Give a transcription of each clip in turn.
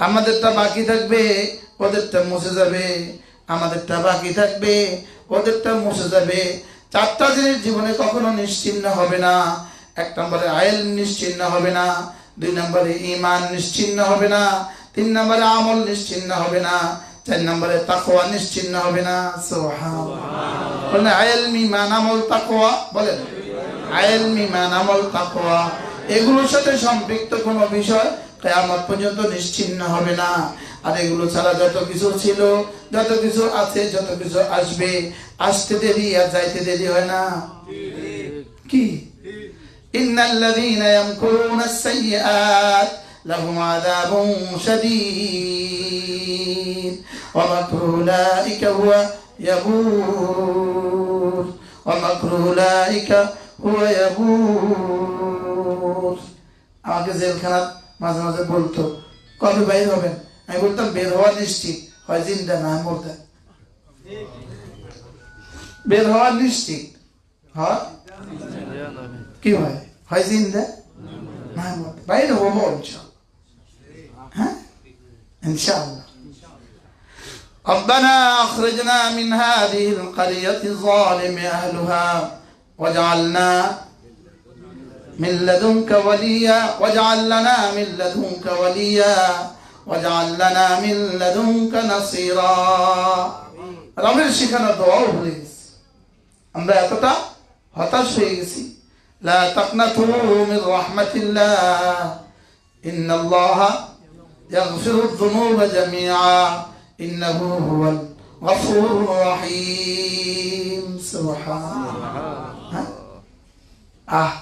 আমাদেরটা বাকি থাকবে, ওদেরটা মুছে যাবে। আমাদেরটা বাকি থাকবে, ওদেরটা মুছে যাবে। চারটা জিনিস জীবনে কখনো নিশ্চিন্ন হবে না। এক নম্বরে আয়েল নিশ্চিন্ন হবে না। দুই নম্বরে ইমান নিশ্চিন্ন হবে না। তিন নম্বরে আমল নিশ্চিন্ন হবে না। চার নম্বরে তাকোয়া নিশ্চিন্ন হবে না। বলেন আয়েল ইমান আমল তাকোয়া বলেন। আয়েল ইমান আমল তাকোয়া এগুলোর সাথে সম্পৃক্ত কোনো বিষয় কেয়ামত পর্যন্ত নিশ্চিন্ন হবে না। আর এগুলো ছাড়া যত কিছু ছিল, যত কিছু আছে, যত কিছু আসবে, আসতে দেরি আর যাইতে দেরি হয় না। কি? ইন্নাল্লাযীনা ইয়ামকুরুনা আস-সাইয়্যাত হুয়া ইয়াবুর ওয়া মাকরু উলাইকা আমাকে জেলখানার মাঝে মাঝে বলতো কবে বাইর হবেন আমি বলতাম বের হওয়া নিশ্চিত হয় জিন্দা না মরতে বের হওয়া নিশ্চিত হয় কি হয় হয় জিন্দা না মরতে বাইরে হবো ইনশাল্লাহ হ্যাঁ ইনশাল্লাহ ربنا أخرجنا من هذه القرية ظالم أهلها واجعلنا من لدنك وليا واجعل لنا من لدنك وليا واجعل لنا من لدنك نصيرا রবের শেখানো দোয়াও ভুলে গেছি আমরা এতটা হতাশ হয়ে গেছি লা তাকনাতু মিন রাহমাতিল্লাহ ইন্নাল্লাহা ইয়াগফিরু যুনুবা জামিআ ইন্নাহু হুয়াল গফুরুর রহিম সুবহানাল্লাহ আহ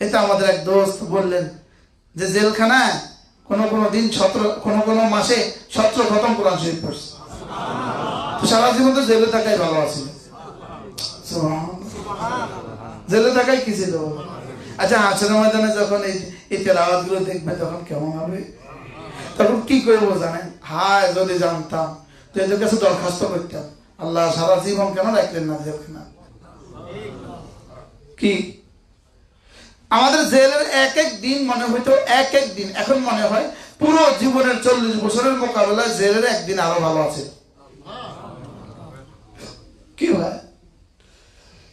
এটা আমাদের এক দোস্ত বললেন যে জেলখানায় কোনো কোনো দিন ছত্র কোনো কোনো মাসে ছত্র খতম কোরআন শরীফ পড়ছে। তো সারা জীবন তো জেলে থাকাই ভালো আছে। জেলে থাকাই কি ছিল? আচ্ছা হাসের ময়দানে যখন এই এই তেলাওয়াতগুলো দেখবে তখন কেমন হবে? তখন কি করব জানেন? হায়, যদি জানতাম তো এদের কাছে দরখাস্ত করতাম, আল্লাহ সারা জীবন কেন রাখলেন না জেলখানা কি? আমাদের জেলের এক এক দিন মনে হইতো এক এক দিন। এখন মনে হয় পুরো জীবনের চল্লিশ বছরের মোকাবেলায় জেলের একদিন আরও ভালো আছে। কি হয়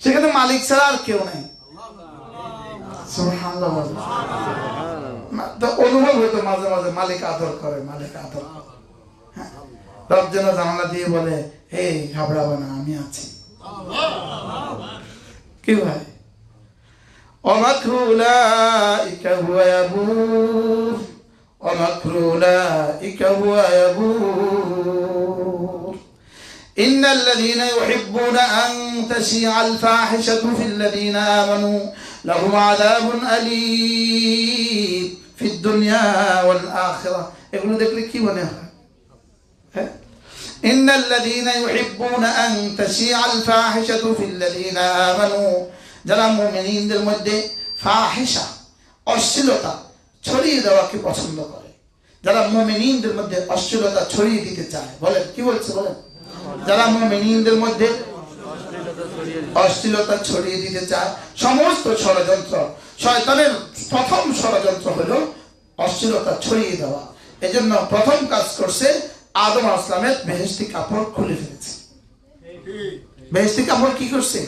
সেখানে মালিক ছাড়া আর কেউ নেই। অনুভব হইতো মাঝে মাঝে মালিক আদর করে, মালিক আদর। করে হ্যাঁ। রব যেন জানালা দিয়ে বলে, এই ঘাবড়াবে না, আমি আছি। কি ভাই? ومكر أولئك هو يبور. ومكر أولئك هو يبور. إن الذين يحبون أن تشيع الفاحشة في الذين آمنوا لهم عذاب أليم في الدنيا والآخرة. يقول لك لك হ্যাঁ? إن الذين يحبون أن تشيع الفاحشة في الذين آمنوا যারা মুমিনদের মধ্যে ফাহিশা, অশ্লীলতা ছড়িয়ে দেওয়াকে পছন্দ করে, যারা মুমিনদের মধ্যে অশ্লীলতা ছড়িয়ে দিতে চায়, বলেন, কি বলছে, বলেন? যারা মুমিনদের মধ্যে অশ্লীলতা ছড়িয়ে দিতে চায়, সমস্ত ষড়যন্ত্র, শয়তানের প্রথম ষড়যন্ত্র হলো অশ্লীলতা ছড়িয়ে দেওয়া। এজন্য প্রথম কাজ করছে আদম আসলামের বেহেস্তি কাপড় খুলে ফেলেছে। বেহেস্তি কাপড় কি করছে?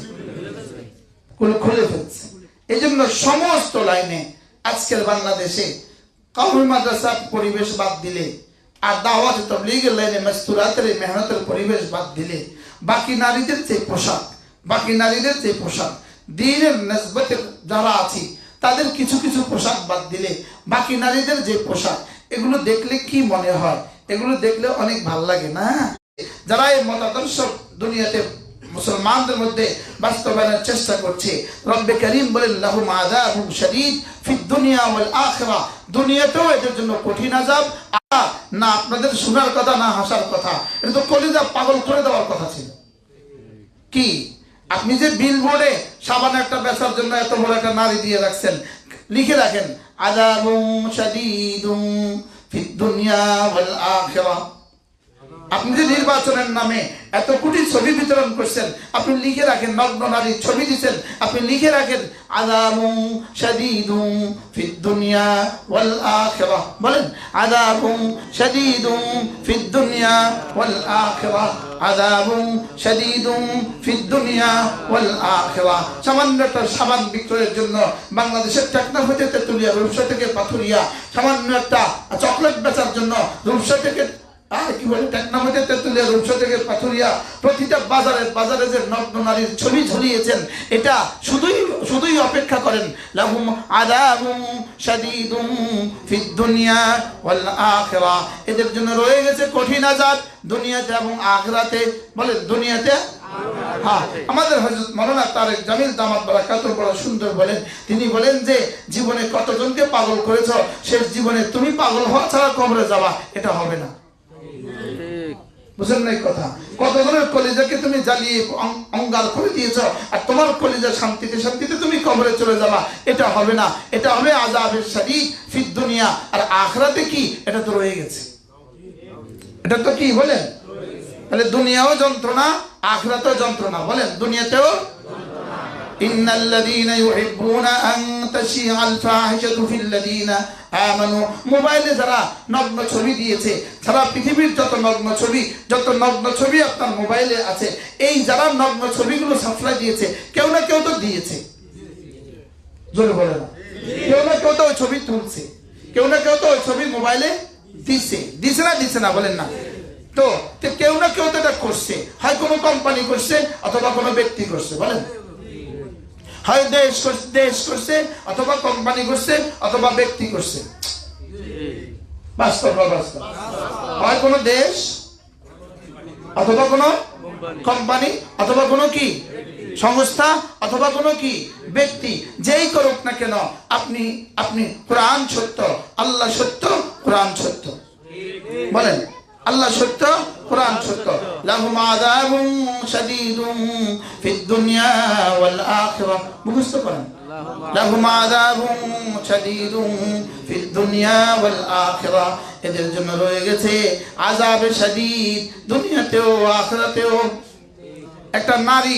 গুলো খুলে ফেলছে। এই জন্য সমস্ত লাইনে আজকের বাংলাদেশে কাউমি মাদ্রাসা পরিবেশ বাদ দিলে আর দাওয়াত তবলিগের লাইনে মাস্তুরাতের মেহনতের পরিবেশ বাদ দিলে বাকি নারীদের যে পোশাক, বাকি নারীদের যে পোশাক, দিনের নসবতের যারা আছি, তাদের কিছু কিছু পোশাক বাদ দিলে বাকি নারীদের যে পোশাক, এগুলো দেখলে কি মনে হয়? এগুলো দেখলে অনেক ভালো লাগে না? যারা এই মতাদর্শ দুনিয়াতে মুসলমানদের মধ্যে বাস্তবায়নের চেষ্টা করছে। রব্বে করিম বলেন লাহু আযাবুন শাদীদ ফিদ দুনিয়া ওয়াল আখিরা। দুনিয়াতেও এদের জন্য কঠিন আযাব। আ, না আপনাদের শোনার কথা না হাসার কথা। এটা তো কলিজা পাগল করে দেওয়ার কথা ছিল। কি? আপনি যে বিল বোর্ডে সাবান একটা বেচার জন্য এত বড় একটা নারী দিয়ে রাখছেন লিখে রাখেন আযাবুন শাদীদুন ফিদ দুনিয়া ওয়াল আখিরা। আপনি যে নির্বাচনের নামে এত কোটি ছবি বিতরণ করছেন, আপনি লিখে রাখেন, নগ্ন নারীর ছবি দিচ্ছেন, আপনি লিখে রাখেন আদাবু শাদীদু ফিদ দুনিয়া ওয়াল আখিরাহ বলেন আদাবু শাদীদু ফিদ দুনিয়া ওয়াল আখিরাহ আদাবু শাদীদু ফিদ দুনিয়া ওয়াল আখিরাহ সামান্য একটা সাবান বিক্রয়ের জন্য বাংলাদেশের টেকনা হতে তেতুলিয়া রূপসা থেকে পাথুরিয়া, সামান্য একটা চকলেট বেচার জন্য রূপসা থেকে বলে এদের জন্য রয়ে গেছে কঠিন আযাব দুনিয়াতে এবং আখিরাতে। বলেন, দুনিয়াতে? হ্যাঁ আমাদের হযরত মাওলানা তারেক জামিল দামাত বারাকাত বড় সুন্দর বলেন। তিনি বলেন যে, জীবনে কতজনকে পাগল করেছ শেষ জীবনে তুমি পাগল হওয়া ছাড়া কবরে যাবা এটা হবে না। নাই কথা? তুমি জ্বালিয়ে অঙ্গার করে দিয়েছ? আর তোমার শান্তিতে শান্তিতে তুমি কবরে চলে যাবা। এটা হবে না। এটা হবে আজাবের শারীর ফিদ দুনিয়া। আর আখরাতে কি? এটা তো রয়ে গেছে। এটা তো কি? বলেন। তাহলে দুনিয়াও যন্ত্রণা, আখরাতেও যন্ত্রণা। বলেন, দুনিয়াতেও إن الذين يحبون أن تشيع الفاحشة في الذين آمنوا মোবাইলে যারা নগ্ন ছবি দিয়েছে সারা পৃথিবীর যত নগ্ন ছবি যত নগ্ন ছবি আপনার মোবাইলে আছে এই যারা নগ্ন ছবিগুলো সাপ্লাই দিয়েছে কেউ না কেউ তো দিয়েছে জোরে বলে না কেউ না কেউ তো ওই ছবি তুলছে কেউ না কেউ তো ওই ছবি মোবাইলে দিচ্ছে দিছে না দিছে না বলেন না তো তো কেউ না কেউ তো এটা করছে হয় কোনো কোম্পানি করছে অথবা কোনো ব্যক্তি করছে বলেন হয় দেশ করছে দেশ করছে, অথবা কোম্পানি করছে, অথবা ব্যক্তি করছে। বাস্তব বাস্তব? হয় কোনো দেশ, অথবা কোনো কোম্পানি, অথবা কোনো কি? সংস্থা, অথবা কোনো কি? ব্যক্তি, যেই করুক না কেন, আপনি আপনি কোরআন সত্য, আল্লাহ সত্য, কোরআন সত্য। বলেন। আল্লাহ সত্য, কোরআন সত্য। লাহুম আযাবুন শাদীদুন ফিদ দুনিয়া ওয়াল আখিরাহ। মুখস্থ করেন। লাহুম আযাবুন শাদীদুন ফিদ দুনিয়া ওয়াল আখিরাহ। এদের জন্য রয়ে গেছে আযাব শাদীদ, দুনিয়াতেও, আখিরাতেও। একটা নারী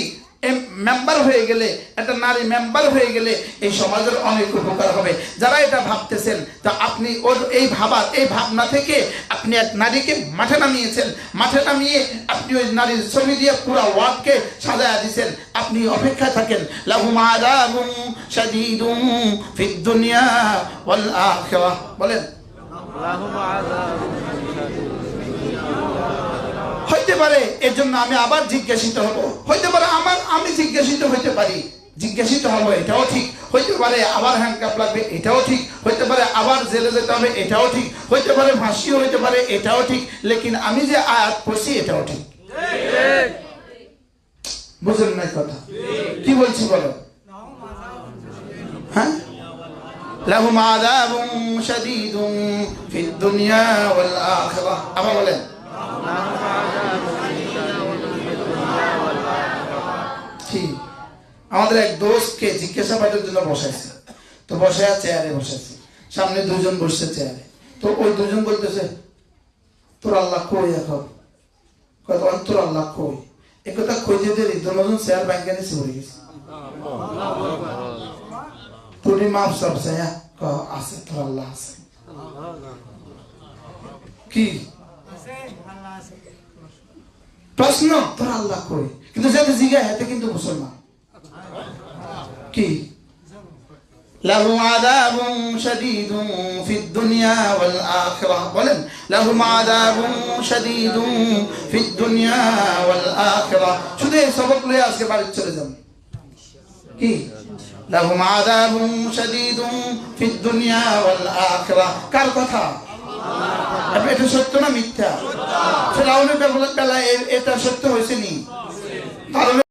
মেম্বার হয়ে গেলে, একটা নারী মেম্বার হয়ে গেলে এই সমাজের অনেক উপকার হবে। যারা এটা ভাবতেছেন, তা আপনি ওর এই ভাবার, এই ভাবনা থেকে আপনি এক নারীকে মাঠে নামিয়েছেন। মাঠে নামিয়ে আপনি ওই নারীর ছবি দিয়ে পুরো ওয়ার্ডকে সাজায়া দিছেন। আপনি অপেক্ষা থাকেন বলেন। হইতে পারে এর জন্য আমি আবার জিজ্ঞাসিত হব। হইতে পারে আমার, আমি জিজ্ঞাসিত হইতে পারি। জিজ্ঞাসিত হব, এটাও ঠিক। হইতে পারে আবার হ্যান্ডকাপ লাগবে, এটাও ঠিক। হইতে পারে আবার জেলে যেতে হবে, এটাও ঠিক। হইতে পারে ভাসিও হইতে পারে, এটাও ঠিক। লেকিন আমি যে আয়াত পড়ছি, এটাও ঠিক। বুঝলেন না কথা? কি বলছি বলো? হ্যাঁ? লাহু মাযাবুন শাদীদুন ফিদ দুনিয়া ওয়াল আখিরাহ। আবার বলেন। আমাদের এক দোস্তকে জিজ্ঞাসাবাদের জন্য বসাইছে। তো বসে চেয়ারে বসেছে সামনে দুজন বসছে চেয়ারে। তো ওই দুজন বলতেছে, তোর আল্লাহ কই এখন? তোর আল্লাহ কই? এ কথা খুঁজে দিয়ে দুজন চেয়ার ব্যাংকে নিচে পড়ে গেছে। তুমি মাফ সব আছে, তোর আল্লাহ আছে। কি? প্রশ্ন, তোর আল্লাহ কই? কিন্তু জিগা হেতে কিন্তু মুসলমান। কি له عذاب شديد في الدنيا والآخرة বলেন لهم عذاب شديد في الدنيا والآخرة শুধু এই সবক লয়ে আজকে বাড়ি চলে যান কি لهم عذاب شديد في الدنيا والآخرة কার কথা আপনি এটা সত্য না মিথ্যা ফেরাউনের বেলা- বেলায় এ- এটা সত্য হয়েছে নি কারণ